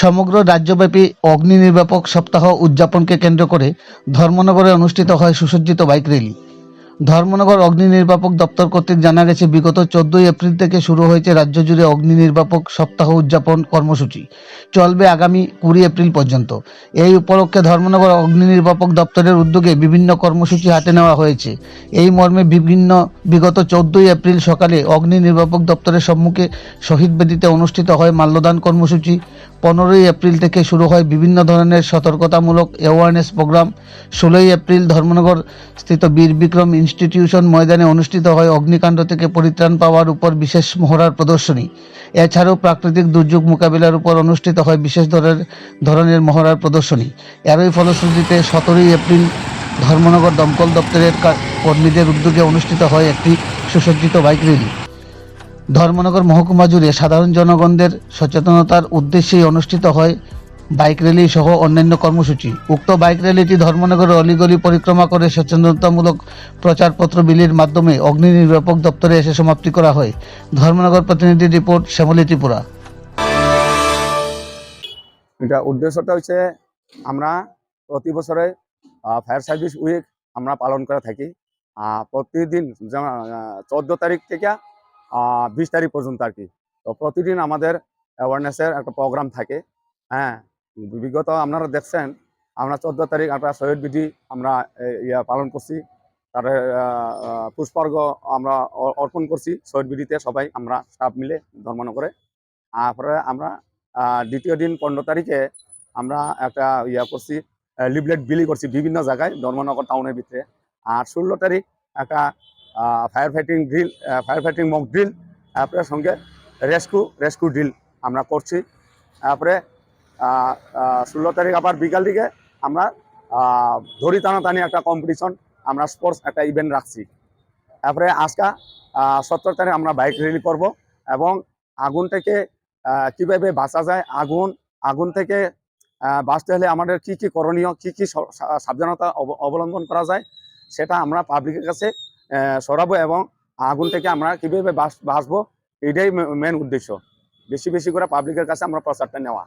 সমগ্র রাজ্যব্যাপী অগ্নি নির্বাপক সপ্তাহ উদযাপনকে কেন্দ্র করে ধর্মনগরে অনুষ্ঠিত হয় সুসজ্জিত বাইক র্যালি। ধর্মনগর অগ্নি নির্বাপক দপ্তর কর্তৃক জানা গেছে, বিগত চোদ্দই এপ্রিল থেকে শুরু হয়েছে রাজ্য জুড়ে অগ্নি নির্বাপক সপ্তাহ উদযাপন কর্মসূচি। চলবে আগামী কুড়ি এপ্রিল পর্যন্ত। এই উপলক্ষে ধর্মনগর অগ্নি নির্বাপক দপ্তরের উদ্যোগে বিভিন্ন কর্মসূচি হাতে নেওয়া হয়েছে। এই মর্মে বিভিন্ন বিগত চোদ্দই এপ্রিল সকালে অগ্নি নির্বাপক দপ্তরের সম্মুখে শহীদ বেদিতে অনুষ্ঠিত হয় মাল্যদান কর্মসূচি। পনেরোই এপ্রিল থেকে শুরু হয় বিভিন্ন ধরনের সতর্কতামূলক অ্যাওয়ারনেস প্রোগ্রাম ষোলোই এপ্রিল ধর্মনগর স্থিত বীর বিক্রম ইনস্টিটিউশন ময়দানে অনুষ্ঠিত হয় অগ্নিকাণ্ড থেকে পরিত্রাণ পাওয়ার উপর বিশেষ মহড়ার প্রদর্শনী। এছাড়াও প্রাকৃতিক দুর্যোগ মোকাবিলার উপর অনুষ্ঠিত হয় বিশেষ ধরনের ধরনের মহড়ার প্রদর্শনী। এরই ফলশ্রুতিতে সতেরোই এপ্রিল ধর্মনগর দমকল দপ্তরের কর্মীদের উদ্যোগে অনুষ্ঠিত হয় একটি সুসজ্জিত বাইক র্যালি। ধর্মনগর মহকুমা জুড়ে সাধারণ জনগণদের সচেতনতার উদ্দেশ্যেই অনুষ্ঠিত হয় বাইক র্যালি সহ অন্যান্য কর্মসূচি। উক্ত বাইক র্যালিটি ধর্মনগরের অলিগলি পরিক্রমা করে সচেতনতামূলক প্রচারপত্র বিলির মাধ্যমে অগ্নি নির্বাপক দপ্তরে এসে সমাপ্তি করা হয়। ধর্মনগর প্রতিনিধি রিপোর্ট, শ্যামলী ত্রিপুরা। এটা উদ্দেশ্যটা হচ্ছে, আমরা প্রতি বছরে ফায়ার সার্ভিস উইক আমরা পালন করে থাকি। প্রতিদিন চোদ্দ তারিখ থেকে বিশ তারিখ পর্যন্ত আর কি। তো প্রতিদিন আমাদের অ্যাওয়ারনেসের একটা প্রোগ্রাম থাকে। হ্যাঁ বিগত আপনারা দেখছেন, আমরা চোদ্দ তারিখ একটা শহীদ বিধি আমরা ইয়া পালন করছি। তার পুষ্পার্ঘ আমরা অর্পণ করছি শহীদ বিধিতে সবাই আমরা স্টাফ মিলে ধর্মনগরে তারপরে আমরা দ্বিতীয় দিন পনেরো তারিখে আমরা একটা ইয়া করছি লিফলেট বিলি করছি বিভিন্ন জায়গায় ধর্মনগর টাউনের ভিতরে। আর ষোলো তারিখ একটা fire fighting drill fire fighting mock drill তারপরে সঙ্গে রেস্কিউ রেস্কিউ ড্রিল আমরা করছি। তারপরে ষোলো তারিখ আবার বিকাল দিকে আমরা দড়ি টানাটানি একটা কম্পিটিশন আমরা স্পোর্টস একটা ইভেন্ট রাখছি। তারপরে আজকা সত্তর তারিখ আমরা বাইক র্যালি করব এবং আগুন থেকে কীভাবে বাঁচা যায়, আগুন আগুন থেকে বাঁচতে হলে আমাদের কি কি করণীয়, কি কি সাবধানতা অব- অবলম্বন করা যায়, সেটা আমরা পাবলিকের কাছে সরাবো এবং আগুন থেকে আমরা কীভাবে বাঁচ- বাঁচবো, এটাই মেন উদ্দেশ্য। বেশি বেশি করে পাবলিকের কাছে আমরা প্রচারটা নেওয়া।